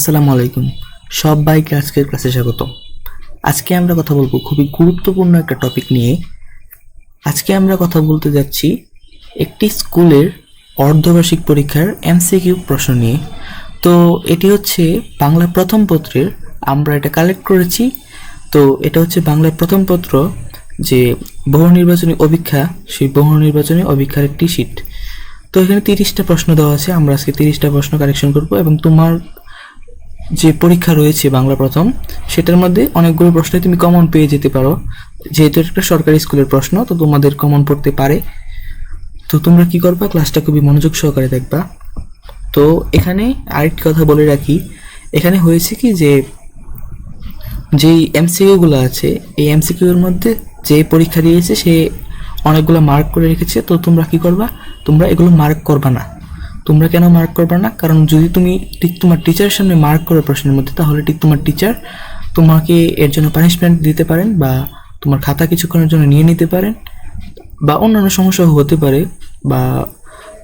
আসসালামু আলাইকুম। সব সবাইকে আজকের ক্লাসে স্বাগত। আজকে আমরা কথা বলব খুবই গুরুত্বপূর্ণ একটা টপিক নিয়ে। আজকে আমরা কথা বলতে যাচ্ছি একটি স্কুলের অর্ধবার্ষিক পরীক্ষার এমসিকিউ প্রশ্ন নিয়ে। তো এটি হচ্ছে বাংলা প্রথম পত্রের, আমরা এটা কালেক্ট করেছি। তো এটা হচ্ছে বাংলার প্রথম পত্র যে বহু নির্বাচনী অভীক্ষা সেই বহু নির্বাচনী অভীক্ষার একটি শীট তো এখানে তিরিশটা প্রশ্ন দেওয়া আছে, আমরা আজকে তিরিশটা প্রশ্ন কালেকশন করব এবং তোমার যে পরীক্ষা রয়েছে বাংলা প্রথম, সেটার মধ্যে অনেকগুলো প্রশ্ন তুমি কমন পেয়ে যেতে পারো। যেহেতু একটা সরকারি স্কুলের প্রশ্ন, তো তোমাদের কমন পড়তে পারে। তো তোমরা কি করবা? ক্লাসটা খুবই মনোযোগ সহকারে দেখবা। তো এখানে আরেকটি কথা বলে রাখি। এখানে হয়েছে কি যে, যেই এমসিকিউগুলো আছে, এই এমসিকিউর মধ্যে যে পরীক্ষা দিয়েছে, সে অনেকগুলো মার্ক করে রেখেছে। তো তোমরা কি করবা? তোমরা এগুলো মার্ক করবা না। তোমরা কেন মার্ক করবে না? কারণ যদি তুমি ঠিক তোমার টিচারের সামনে মার্ক করো প্রশ্নের মধ্যে, তাহলে ঠিক তোমার টিচার তোমাকে এর জন্য পানিশমেন্ট দিতে পারেন বা তোমার খাতা কিছুক্ষণের জন্য নিয়ে নিতে পারেন বা অন্যান্য সমস্যা হতে পারে বা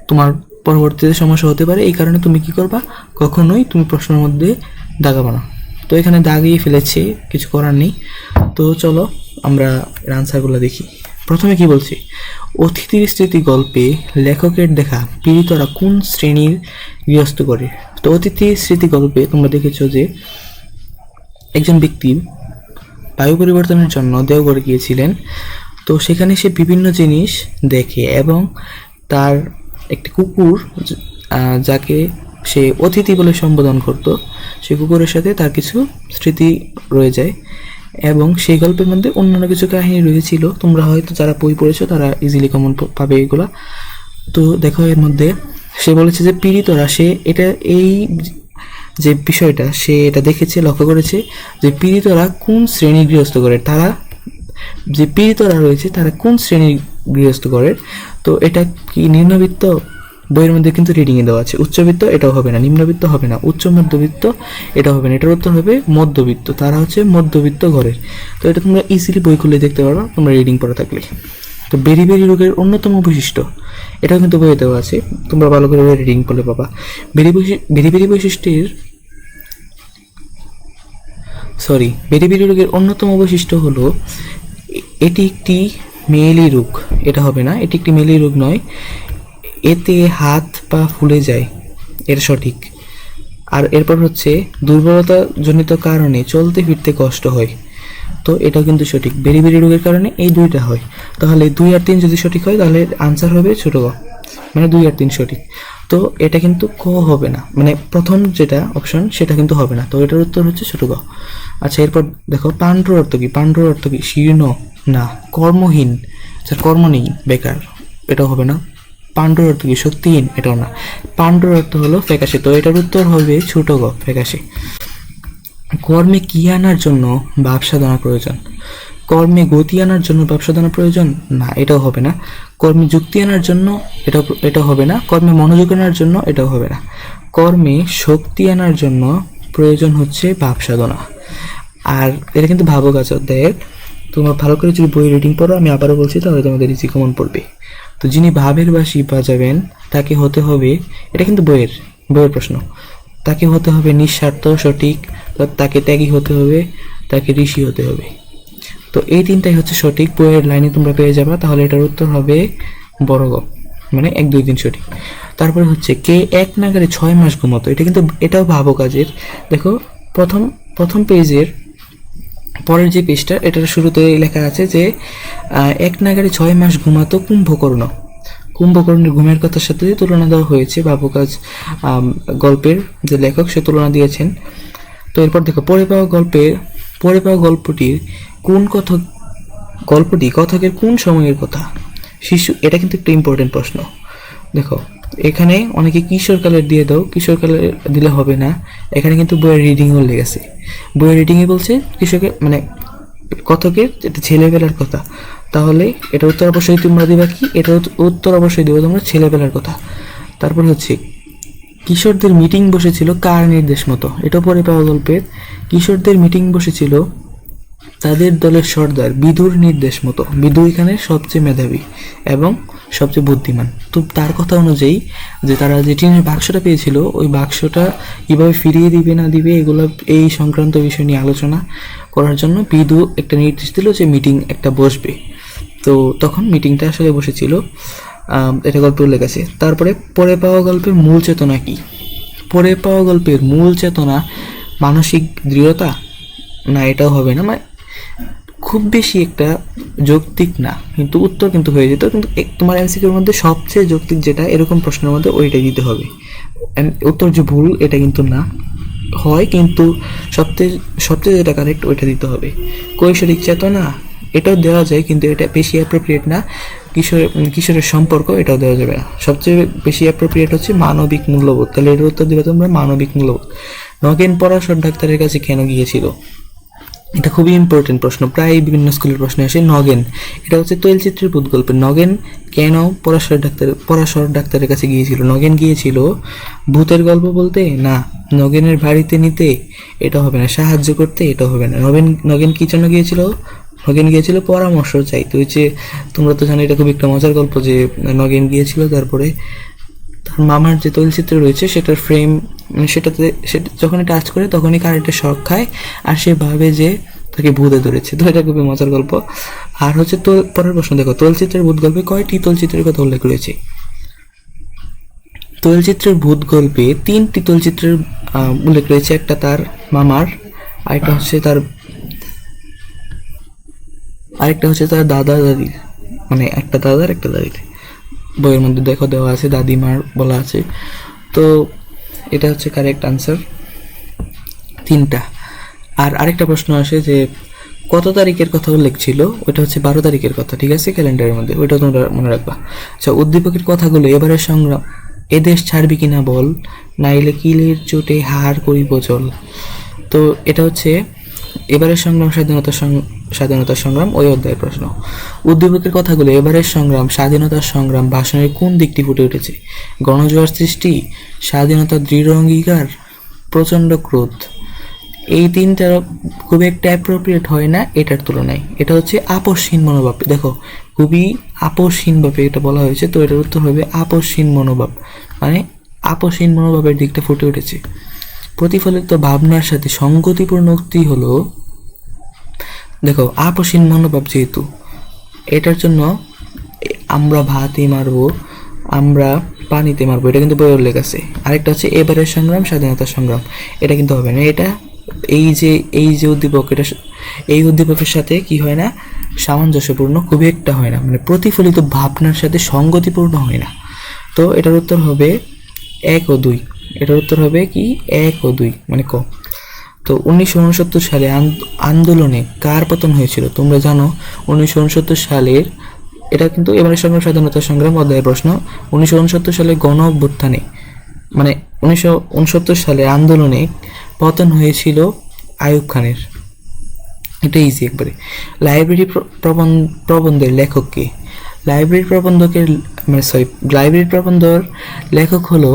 তোমার পরবর্তীতে সমস্যা হতে পারে, এই কারণে তুমি কি করবা? কখনোই তুমি প্রশ্নের মধ্যে দাগাবা না। তো এখানে দাগিয়ে ফেলেছে, কিছু করার নেই। তো চলো আমরা আনসারগুলো দেখি। প্রথমে কি বলছি? অতিথির স্মৃতি গল্পে লেখকের দেখা পীড়িতরা কোন শ্রেণির গৃহস্থ করে? তো অতিথির স্মৃতি গল্পে তোমরা দেখেছ যে একজন ব্যক্তি বায়ু পরিবর্তনের জন্য দেওঘরে গিয়েছিলেন। তো সেখানে সে বিভিন্ন জিনিস দেখে এবং তার একটি কুকুর যাকে সে অতিথি বলে সম্বোধন করত, সে কুকুরের সাথে তার কিছু স্মৃতি রয়ে যায়। এবং সেই গল্পের মধ্যে অন্যান্য কিছু কাহিনী রয়েছিল। তোমরা হয়তো যারা বই পড়েছো, তারা ইজিলি কমন পাবে এগুলা। তো দেখো, এর মধ্যে সে বলেছে যে, পীড়িতরা, সে এটা, এই যে বিষয়টা, সে এটা দেখেছে, লক্ষ্য করেছে যে, পীড়িতরা কোন শ্রেণি গৃহস্থ করে? তারা, যে পীড়িতরা রয়েছে, তারা কোন শ্রেণির গৃহস্থ করে? তো এটা কি নিম্নবিত্ত বইয়ের মধ্যে কিন্তু রিডিংয়ে দেওয়া আছে। উচ্চবিত্ত, এটাও হবে না। নিম্নবিত্ত হবে না। উচ্চ মধ্যবিত্ত এটা হবে না। এটার উত্তর হবে মধ্যবিত্ত। তারা হচ্ছে মধ্যবিত্ত ঘরের। তো এটা তোমরা ইজিলি বই খুলে দেখতে পারো তোমরা রিডিং পড়া থাকলে। তো বেরি বেরি রোগের অন্যতম বৈশিষ্ট্য, এটাও কিন্তু বইয়ে দেওয়া আছে। তোমরা ভালো করে রিডিং পড়লে পাবা। বেরি বেরি বেরি বৈশিষ্ট্যের সরি বেরি বেরি রোগের অন্যতম বৈশিষ্ট্য হলো এটি একটি মেয়েলি রোগ। এটা হবে না। এটি একটি মেয়েলি রোগ নয়। এতে হাত পা ফুলে যায় এর সঠিক। আর এরপর হচ্ছে দুর্বলতা জনিত কারণে চলতে ফিরতে কষ্ট হয়। তো এটাও কিন্তু সঠিক। বেরি বেরি রোগের কারণে এই দুইটা হয়। তাহলে দুই আর তিন যদি সঠিক হয়, তাহলে আনসার হবে ছোট গ। মানে দুই আর তিন সঠিক। তো এটা কিন্তু ক হবে না। মানে প্রথম যেটা অপশন সেটা কিন্তু হবে না। তো এটার উত্তর হচ্ছে ছোট গ। আচ্ছা এরপর দেখো, পাণ্ডুর অর্থ কি? পাণ্ডুর অর্থ কি? শীর্ণ? না, কর্মহীন। যার কর্ম নেই, বেকার। এটাও হবে না। পাণ্ডুর অর্থ কি? শক্তিহীন এটাও না। পাণ্ডুর অর্থ হলো ফ্যাকাশে। তো এটার উত্তর হবে ছোট গ, ফ্যাকাশে। কর্মে কি আনার জন্য ভাব সাধনা প্রয়োজন? কর্মে গতি আনার জন্য ভাব সাধনা প্রয়োজন? না, এটাও হবে না। কর্মে যুক্তি আনার জন্য এটা এটা হবে না। কর্মে মনোযোগ আনার জন্য এটাও হবে না। কর্মে শক্তি আনার জন্য প্রয়োজন হচ্ছে ভাব সাধনা। আর এটা কিন্তু ভাবক আছে অধ্যায়ের তোমরা ভালো করে যদি বই রিডিং পড়ো, আমি আবারও বলছি, তাহলে তোমাদের ইজি কমন পড়বে। তো যিনি ভাবের বাসি বাজাবেন, তাকে হতে হবে, এটা কিন্তু বইয়ের বইয়ের প্রশ্ন। তাকে হতে হবে নিঃস্বার্থ, সঠিক তাকে ত্যাগী হতে হবে, তাকে ঋষি হতে হবে। তো এই তিনটাই হচ্ছে সঠিক, বইয়ের লাইনে তোমরা পেয়ে যাবা, তাহলে এটার উত্তর হবে বড় গ মানে এক, দুই দিন সঠিক। তারপরে হচ্ছে কে এক নাগারে ছয় মাস ঘুমাতো, এটা কিন্তু, এটাও ভাবো কাজের। দেখো, প্রথম প্রথম পেজের পরের যে পেজটা, এটার শুরুতে লেখা আছে যে এক নাগারে ছয় মাস ঘুমাতো কুম্ভকর্ণ। কুম্ভকর্ণের ঘুমের কথার সাথে তুলনা দেওয়া হয়েছে বাবুকাজ গল্পের যে লেখক, সে তুলনা দিয়েছেন। তো এরপর দেখো পরে পাওয়া গল্পের পরে পাওয়া গল্পটির কোন কথক, গল্পটি কথকের কোন সময়ের কথা? শিশু, এটা কিন্তু একটা ইম্পর্টেন্ট প্রশ্ন। দেখো এখানে অনেকে কিশোর কিশোরকালের দিয়ে দাও, কিশোর কিশোরকালের দিলে হবে না। এখানে কিন্তু বইয়ের রিডিংও লেগেছে। বইয়ের রিডিংয়ে বলছে কৃষকের মানে কথকের এটা ছেলেবেলার কথা। তাহলে এটা উত্তর অবশ্যই তোমরা দিবা কি? এটা উত্তর অবশ্যই দেবো তোমরা ছেলেবেলার কথা। তারপর হচ্ছে, কিশোরদের মিটিং বসেছিল কার নির্দেশ মতো? এটা পরে পাওয়া গল্পের কিশোরদের মিটিং বসেছিল তাদের দলের সর্দার বিদুর নির্দেশ মতো। বিদু এখানে সবচেয়ে মেধাবী। এবং সবচেয়ে বুদ্ধিমান। তো তার কথা অনুযায়ী যে তারা যে টিনের বাক্সটা পেয়েছিল, ওই বাক্সটা কীভাবে ফিরিয়ে দিবে না দিবে, এগুলো এই সংক্রান্ত বিষয় নিয়ে আলোচনা করার জন্য পিদু একটা নির্দেশ দিল যে মিটিং একটা বসবে। তো তখন মিটিংটা আসলে বসেছিল। এটা গল্পে উল্লেখ আছে। তারপরে পরে পাওয়া গল্পের মূল চেতনা কি? পরে পাওয়া গল্পের মূল চেতনা মানসিক দৃঢ়তা? না, এটাও হবে না। মানে খুব বেশি একটা যৌক্তিক না। কিন্তু উত্তর কিন্তু হয়ে যেত। কিন্তু তোমার এমসিকিউর মধ্যে সবচেয়ে যৌক্তিক যেটা, এরকম প্রশ্নের মধ্যে ওইটাই দিতে হবে। উত্তর যে ভুল, এটা কিন্তু না। হয় কিন্তু সবচেয়ে সবচেয়ে যেটা কারেক্ট ওইটা দিতে হবে। কৈশোরিক চেতনা, এটাও দেওয়া যায়, কিন্তু এটা বেশি অ্যাপ্রোপ্রিয়েট না। কিশোর, কিশোরের সম্পর্ক, এটাও দেওয়া যাবে না। সবচেয়ে বেশি অ্যাপ্রোপ্রিয়েট হচ্ছে মানবিক মূল্যবোধ। তাহলে এটার উত্তর দেবে তোমরা মানবিক মূল্যবোধ। নগেন পরাশর ডাক্তারের কাছে কেন গিয়েছিল? এটা খুবই ইম্পর্টেন্ট প্রশ্ন। প্রায় বিভিন্ন স্কুলের প্রশ্নে আসে নগেন। এটা হচ্ছে তৈলচিত্রের ভূত গল্পের নগেন কেন পরাশর ডাক্তার পরাশর ডাক্তারের কাছে গিয়েছিল? নগেন গিয়েছিল ভূতের গল্প বলতে? না, নগেনের বাড়িতে নিতে। এটা হবে না। সাহায্য করতে? এটা হবে না। নগেন নগেন কি জন্য গিয়েছিল? নগেন গিয়েছিল পরামর্শ চাইতে। ওই যে তোমরা তো জানো, এটা খুব একটা মজার গল্প যে নগেন গিয়েছিল, তারপরে তার মামার যে তৈলচিত্র রয়েছে, সেটার ফ্রেম সেটাতে সেটা যখনই টাচ করে তখনই কারেন্টের শখ খায়, আর সে ভাবে যে তাকে ভূতে ধরেছে। তো এটা খুবই মজার গল্প। আর হচ্ছে তো পরের প্রশ্ন, দেখো, তৈলচিত্রের ভূত গল্পে কয়টি তৈলচিত্রের কথা উল্লেখ রয়েছে? তৈলচিত্রের ভূত গল্পে তিনটি তৈলচিত্রের উল্লেখ রয়েছে। একটা তার মামার, আরেকটা হচ্ছে তার, আরেকটা হচ্ছে তার দাদা দাদির মানে একটা দাদার, একটা দাদির। বইয়ের মধ্যে দেখো দেওয়া আছে, দাদিমার বলা আছে। তো এটা হচ্ছে কারেক্ট আনসার তিনটা। আর আরেকটা প্রশ্ন আসে যে, কত তারিখের কথা উল্লেখ ছিল? ওটা হচ্ছে বারো তারিখের কথা, ঠিক আছে? ক্যালেন্ডারের মধ্যে, ওইটা তোমরা মনে রাখবা। আচ্ছা উদ্দীপকের কথাগুলো, এবারের সংগ্রাম এদেশ ছাড়বি কিনা বল? নাইলে কিলের চোটে হার করিব জল। তো এটা হচ্ছে, এবারের সংগ্রাম, স্বাধীনতা সং- স্বাধীনতার সংগ্রাম ওই অধ্যায়ের প্রশ্ন। উদ্দীপকের কথাগুলো এবারের সংগ্রাম স্বাধীনতার সংগ্রাম ভাষণের কোন দিকটি ফুটে উঠেছে? গণজোয়ার সৃষ্টি, স্বাধীনতা দৃঢ় অঙ্গীকার, প্রচণ্ড ক্রোধ। এই তিনটা খুব একটা অ্যাপ্রোপ্রিয়েট হয় না এটার তুলনায়। এটা হচ্ছে আপসহীন মনোভাব। দেখো, খুবই আপসহীনভাবে এটা বলা হয়েছে, তো এটার উত্তর হবে আপসহীন মনোভাব। মানে আপসহীন মনোভাবের দিকটা ফুটে উঠেছে। প্রতিফলিত ভাবনার সাথে সঙ্গতিপূর্ণ উক্তি হলো দেখো, আপসীন মনোভাব যেহেতু, এটার জন্য আমরা ভাতে মারবো, আমরা পানিতে মারবো, এটা কিন্তু বই উল্লেখ আছে। আরেকটা হচ্ছে এবারের সংগ্রাম স্বাধীনতার সংগ্রাম, এটা কিন্তু হবে না। এটা এই যে এই যে উদ্দীপক, এটা এই উদ্দীপকের সাথে কি হয় না, সামঞ্জস্যপূর্ণ, খুবই একটা হয় না। মানে প্রতিফলিত ভাবনার সাথে সঙ্গতিপূর্ণ হয় না। তো এটার উত্তর হবে এক ও দুই। এটার উত্তর হবে কি? এক ও দুই মানে ক। তো উনিশশো উনসত্তর সালে আন্দোলনে কার পতন হয়েছিল? তোমরা জানো, উনিশশো উনসত্তর সালের, এটা কিন্তু এবারের সংগ্রাম, স্বাধীনতা সংগ্রাম অধ্যায়ের প্রশ্ন। উনিশশো উনসত্তর সালে গণ অভ্যুত্থানে মানে উনিশশো উনসত্তর সালে আন্দোলনে পতন হয়েছিল আইয়ুব খানের। এটা ইজি একবারে। লাইব্রেরি প্রবন্ধ প্রবন্ধের লেখক কে লাইব্রেরি প্রবন্ধকের মানে সরি লাইব্রেরি প্রবন্ধর লেখক হলো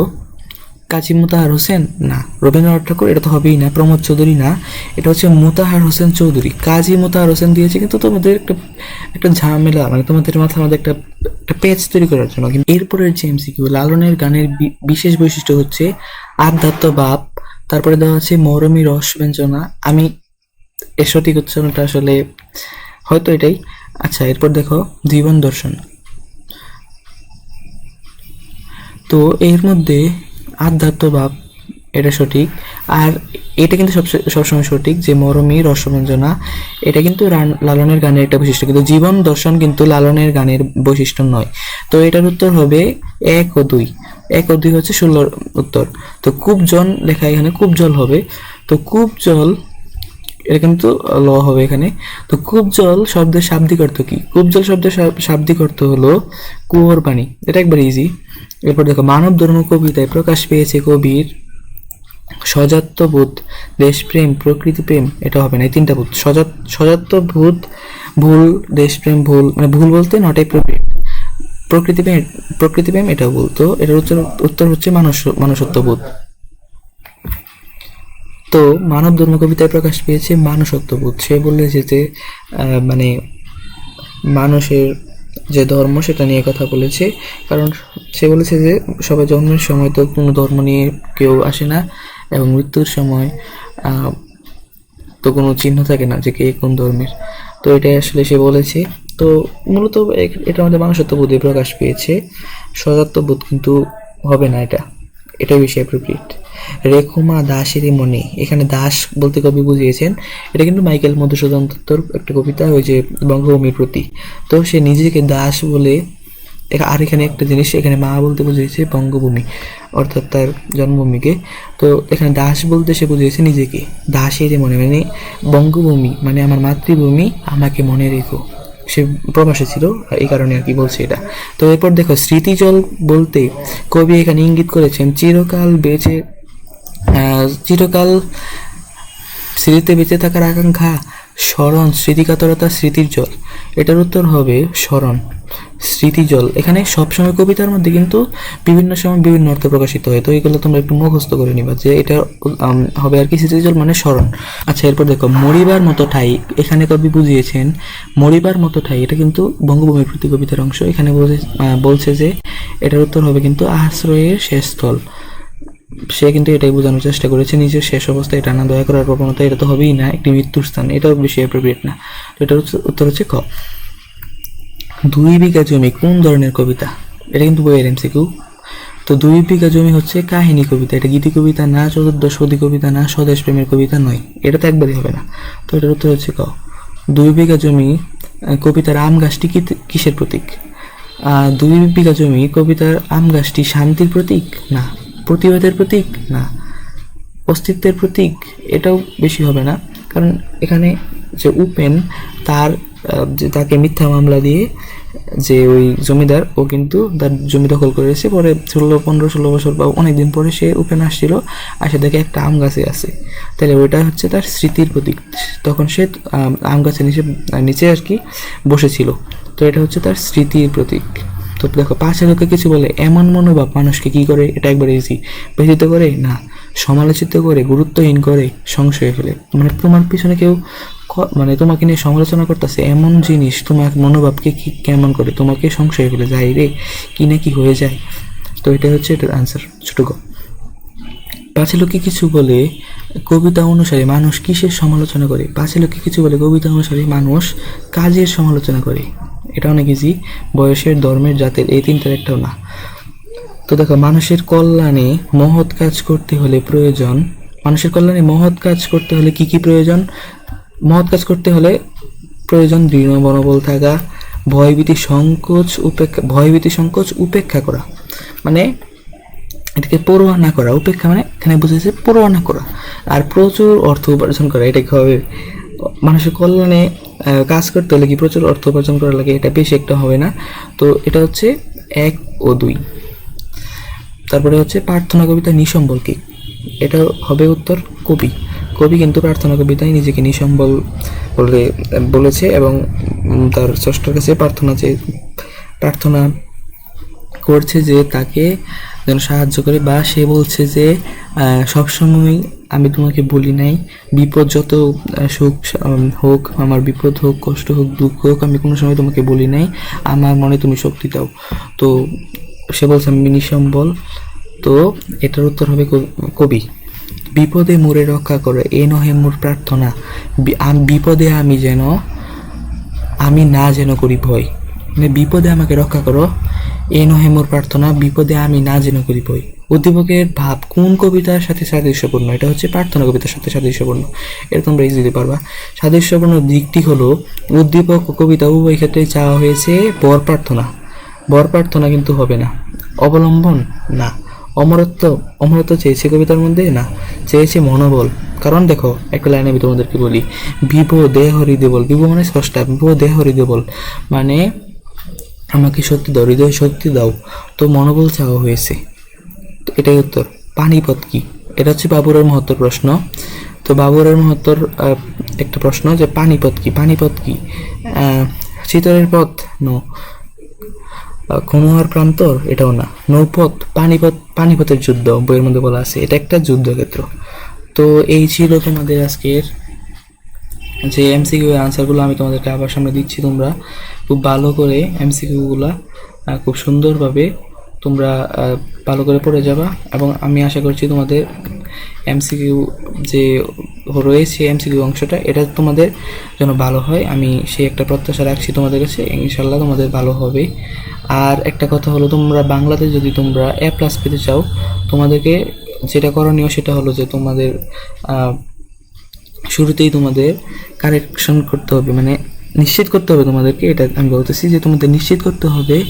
কাজী মুতাহার হোসেন? না। রবীন্দ্রনাথ ঠাকুর? এটা তো হবেই না। প্রমোদ চৌধুরী না। এটা হচ্ছে মুতাহার হোসেন চৌধুরী। কাজী মুতাহার হোসেন দিয়েছে কিন্তু তোমাদের একটা একটা ঝামেলা মানে তোমাদের মাথার মধ্যে একটা একটা পেজ তৈরি করার জন্য। কিন্তু এরপরের যে এমসিকিউ লালনের গানের বিশেষ বৈশিষ্ট্য হচ্ছে আধ্যাত্ম ভাব। তারপরে দেওয়া আছে মৌরমী রস ব্যঞ্জনা। আমি এর সঠিক উচ্চারণটা আসলে হয়তো এটাই। আচ্ছা এরপর দেখো, জীবন দর্শন। তো এর মধ্যে আধ্যাত্ম ভাব, এটা সঠিক। আর এটা কিন্তু সব সবসময় সঠিক যে মরমী, রসমঞ্জনা, এটা কিন্তু লালনের গানের একটা বৈশিষ্ট্য। কিন্তু জীবন দর্শন কিন্তু লালনের গানের বৈশিষ্ট্য নয়। তো এটার উত্তর হবে এক ও দুই। এক ও দুই হচ্ছে ষোলোর উত্তর। তো কূপ জল লেখা এখানে কূপ জল হবে। তো কূপ জল এটা কিন্তু ল হবে এখানে। তো কূপ জল শব্দের শাব্দিক অর্থ কি? কূপ জল শব্দের শাব্দিক অর্থ হলো কুয়োর পানি। এটা একবার ইজি এরপর দেখো, মানব ধর্ম কবিতায় প্রকাশ পেয়েছে কবির সজাত্যবোধ দেশপ্রেম প্রকৃতিপ্রেম এটা হবে না, এই তিনটা বোধ। সজাত সজাত্যবোধ ভুল, দেশপ্রেম, ভুল মানে ভুল বলতে নট এপ্রোপ্রিয়েট প্রকৃতিপ্রেম প্রকৃতিপ্রেম এটা বলতো এটার উত্তর উত্তর হচ্ছে মানুষ মানুষত্ববোধ। তো মানব ধর্ম কবিতায় প্রকাশ পেয়েছে মানুষত্ববোধ। সে বলেছে যে মানে মানুষের যে ধর্ম সেটা নিয়ে কথা বলেছে। কারণ সে বলেছে যে সবাই জন্মের সময় তো কোনো ধর্ম নিয়ে কেউ আসে না এবং মৃত্যুর সময় তো কোনো চিহ্ন থাকে না যে কে কোন ধর্মের। তো এটাই আসলে সে বলেছে। তো মূলত এটা আমাদের মানুষত্ব মানুষত্ববোধে প্রকাশ পেয়েছে। সজাত্যবোধ কিন্তু হবে না এটা। এটাই বেশি অ্যাপ্রোপ্রিয়েট রেখুমা দাসের মনে এখানে দাস বলতে কবি বুঝিয়েছেন। এটা কিন্তু মাইকেল মধুসূদন দত্তর একটা কবিতা, ওই যে বঙ্গভূমির প্রতি তো সে নিজেকে দাস বলে আর এখানে একটা জিনিস, এখানে মা বলতে বুঝিয়েছে বঙ্গভূমি, অর্থাৎ তার জন্মভূমিকে। তো এখানে দাস বলতে সে বুঝিয়েছে নিজেকে। দাসের মনে মানে বঙ্গভূমি মানে আমার মাতৃভূমি, আমাকে মনে রেখো। সে প্রবাসে ছিল এই কারণে আর কি বলছে এটা। তো এরপর দেখো, স্মৃতিজল বলতে কবি এখানে ইঙ্গিত করেছেন, চিরকাল বেঁচে চিরকাল স্মৃতিতে বেঁচে থাকার আকাঙ্ক্ষা, স্মরণ, স্মৃতিকাতরতা, স্মৃতির জল। এটার উত্তর হবে স্মরণ স্মৃতিজল এখানে সবসময় কবিতার মধ্যে কিন্তু বিভিন্ন সময় বিভিন্ন অর্থ প্রকাশিত হয়। তো এগুলো তোমরা একটু মুখস্থ করে নিবা যে এটা হবে আর কি স্মৃতিজল মানে স্মরণ। আচ্ছা এরপর দেখো, মরিবার মতো ঠাই। এখানে কবি বুঝিয়েছেন, মরিবার মতো ঠাই। এটা কিন্তু বঙ্গভূমির প্রতি কবিতার অংশ। এখানে বলছে- যে এটার উত্তর হবে কিন্তু আশ্রয়ের শেষ স্থল। সে কিন্তু এটাই বোঝানোর চেষ্টা করেছে নিজের শেষ অবস্থায় টানা দয়া করার প্রবণতা, এটা তো হবেই না, একটি মৃত্যুর স্থান, এটাও বেশি অ্যাপ্রোপ্রিয়েট না। তো এটার উত্তর- হচ্ছে ক দুই বিঘা জমি কোন ধরনের কবিতা? এটা কিন্তু বইয়ের এমসিকিউ তো দুই বিঘা জমি হচ্ছে কাহিনী কবিতা, এটা গীতি কবিতা না চতুর্দশপদী কবিতা না, স্বদেশ প্রেমের কবিতা নয়, এটা তো একবারই হবে না। তো এটার উত্তর হচ্ছে ক। দুই বিঘা জমি কবিতার আম গাছটি কিসের প্রতীক? দুই বিঘা জমি কবিতার আম গাছটি শান্তির প্রতীক? না প্রতিবাদের প্রতীক? না। অস্তিত্বের প্রতীক এটাও বেশি হবে না। কারণ এখানে যে উপেন তার যে তাকে মিথ্যা মামলা দিয়ে যে ওই জমিদার ও কিন্তু তার জমি দখল করেছে পরে ষোলো পনেরো ষোলো বছর বা অনেকদিন পরে সে উপেন আসছিল আসে দেখে একটা আম গাছে আছে। তাহলে ওইটা হচ্ছে তার স্মৃতির প্রতীক। তখন সে আম, আম গাছের নিচে নিচে আর কি বসেছিল। তো এটা হচ্ছে তার স্মৃতির প্রতীক। তো দেখো পাশে লোকে কিছু বলে, এমন মনোভাব মানুষকে কি করে? এটা একবার ইজি ব্যথিত করে, না। সমালোচিত করে, গুরুত্বহীন করে, সংশয়ে ফেলে। মানে তোমার পিছনে কেউ মানে তোমাকে নিয়ে সমালোচনা করতেছে, এমন জিনিস, তোমার মনোভাবকে কি কেমন করে? তোমাকে সংশয়ে ফেলে, যাই রে, কি না কি হয়ে যায়? তো এটা হচ্ছে এটার আনসার ছোট গ পাঁচে লোকে কিছু বলে, কবিতা অনুসারে মানুষ কিসের সমালোচনা করে? পাঁচে লোকে কিছু বলে, কবিতা অনুসারে মানুষ কাজের সমালোচনা করে। এটা অনেক ইজি বয়সের ধর্মের জাতের, এই তিনটার একটাও না। তো দেখো, মানুষের কল্যাণে মহৎ কাজ করতে হলে প্রয়োজন, মানুষের কল্যাণে মহৎ কাজ করতে হলে কি কি প্রয়োজন? মহৎ কাজ করতে হলে প্রয়োজন দৃঢ় মনোবল থাকা, ভয়ভীতি সংকোচ উপেক্ষা, ভয়ভীতি সংকোচ উপেক্ষা করা। মানে এটাকে পরোয়া না করা, উপেক্ষা মানে এখানে বুঝেছে পরোয়া না করা। আর প্রচুর অর্থ উপার্জন করা এটা কি হবে মানুষের কল্যাণে কাজ করতে হলে কি প্রচুর অর্থ উপার্জন করা লাগে? এটা বেশি একটা হবে না। তো এটা হচ্ছে এক ও দুই। তারপরে হচ্ছে প্রার্থনা কবিতা নিসম্বল কি? এটা হবে উত্তর কবি। কবি কিন্তু প্রার্থনা কবিতায় নিজেকে নিসম্বল বলে, বলেছে এবং তার স্রষ্টার কাছে প্রার্থনা যে প্রার্থনা করছে যে তাকে যেন সাহায্য করে বা সে বলছে যে সবসময় আমি তোমাকে বলি নাই, বিপদ যত সুখ হোক, আমার বিপদ হোক, কষ্ট হোক, দুঃখ হোক, আমি কোনো সময় তোমাকে বলি নাই, আমার মনে তুমি শক্তি দাও। তো সে বলছে, আমি নিসম্বল তো এটার উত্তর হবে কবি, বিপদে মোরে রক্ষা করে, এ নহে মোর প্রার্থনা। বিপদে আমি যেন, আমি না যেন করি ভয়। বিপদে আমাকে রক্ষা করো। এ নহে মোর প্রার্থনা, বিপদে আমি না যেন করি বই উদ্দীপকের ভাব কোন কবিতার সাথে সাদৃশ্যপূর্ণ? এটা হচ্ছে প্রার্থনা কবিতার সাথে সাদৃশ্যপূর্ণ। এটা তোমরা ইজিলি পারবা। সাদৃশ্যপূর্ণ দিকটি হলো, উদ্দীপক কবিতা উভয় ক্ষেত্রে চাওয়া হয়েছে বর প্রার্থনা। বর প্রার্থনা কিন্তু হবে না। অবলম্বন না। অমরত্ব অমরত্ব চেয়েছে কবিতার মধ্যে? না। চেয়েছে মনোবল। কারণ দেখো, একটা লাইনে আমি তোমাদেরকে বলি, বিভ দেহ হৃদয় বল বিভ মানে স্রষ্টা, বিভ দেহ হৃদয় মানে আমাকে শক্তি দাও, হৃদয় শক্তি দাও। তো মনোবল চাওয়া হয়েছে। তো এটাই উত্তর। পানিপথ কি? এটা হচ্ছে বাবুরের মহত্তর প্রশ্ন। তো বাবুরের মহত্তর একটা প্রশ্ন যে পানিপথ কি? পানিপথ কি? চিতরের পথ? নো। খনুয়ার প্রান্তর? এটাও না। নৌপথ? পানিপথ, পানিপথের যুদ্ধ বইয়ের মধ্যে বলা আছে। এটা একটা যুদ্ধক্ষেত্র। তো এই ছিল তোমাদের আজকের যে এমসিকিউ এর আনসারগুলো আমি তোমাদেরকে আবার সামনে দিচ্ছি তোমরা। খুব ভালো করে এমসিকিউগুলো খুব সুন্দরভাবে তোমরা ভালো করে পড়ে যাবা এবং আমি আশা করছি তোমাদের এমসিকিউ যে রয়েছে এমসিকিউ অংশটা, এটা তোমাদের যেন ভালো হয়। আমি সেই একটা প্রত্যাশা রাখছি তোমাদের কাছে ইনশাল্লাহ তোমাদের ভালো হবে। আর একটা কথা হলো, তোমরা বাংলাতে যদি তোমরা এ প্লাস পেতে চাও, তোমাদেরকে যেটা করণীয় সেটা হলো যে তোমাদের শুরুতেই তোমাদের কারেকশন করতে হবে মানে নিশ্চিত করতে হবে তোমাদেরকে, এটা আমি বলতেছি যে তোমাদের নিশ্চিত করতে হবে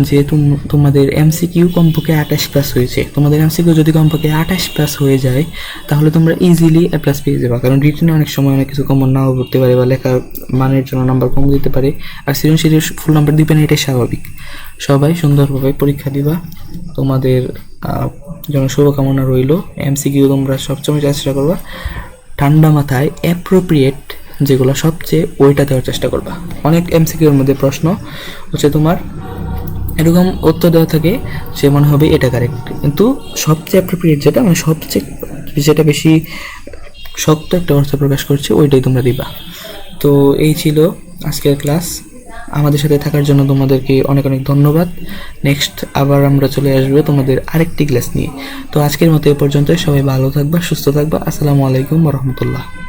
যে তুম- তোমাদের এমসিকিউ কমপক্ষে আঠাশ প্লাস হয়েছে। তোমাদের এমসিকিউ যদি কমপক্ষে আঠাশ প্লাস হয়ে যায়, তাহলে তোমরা ইজিলি এ প্লাস পেয়ে যাবে। কারণ রিটেনে অনেক সময় অনেক কিছু কমন নাও করতে পারে বা লেখার মানের জন্য নাম্বার কম দিতে পারে, আর সৃজনশীলের ফুল নাম্বার দিবে না, এটাই স্বাভাবিক। সবাই সুন্দরভাবে পরীক্ষা দিবা। তোমাদের জন্য শুভকামনা রইল। এমসিকিউ তোমরা সবসময় চেষ্টা করবা। ঠান্ডা মাথায় অ্যাপ্রোপ্রিয়েট যেগুলো সবচেয়ে ওইটা দেওয়ার চেষ্টা করবা। অনেক এমসিকিউর মধ্যে প্রশ্ন হচ্ছে তোমার, এরকম উত্তর দেওয়া থাকে যে মনে হবে এটা কারেক্ট কিন্তু সবচেয়ে অ্যাপ্রোপ্রিয়েট যেটা মানে সবচেয়ে যেটা বেশি শক্ত একটা অর্থ প্রকাশ করছে, ওইটাই তোমরা দিবা। তো এই ছিল আজকের ক্লাস আমাদের সাথে থাকার জন্য তোমাদেরকে অনেক অনেক ধন্যবাদ। নেক্সট আবার আমরা চলে আসব তোমাদের আরেকটি ক্লাস নিয়ে। তো আজকের মতো এ পর্যন্ত সবাই ভালো থাকবা, সুস্থ থাকবা। আসসালামু আলাইকুম রহমতুল্লাহ।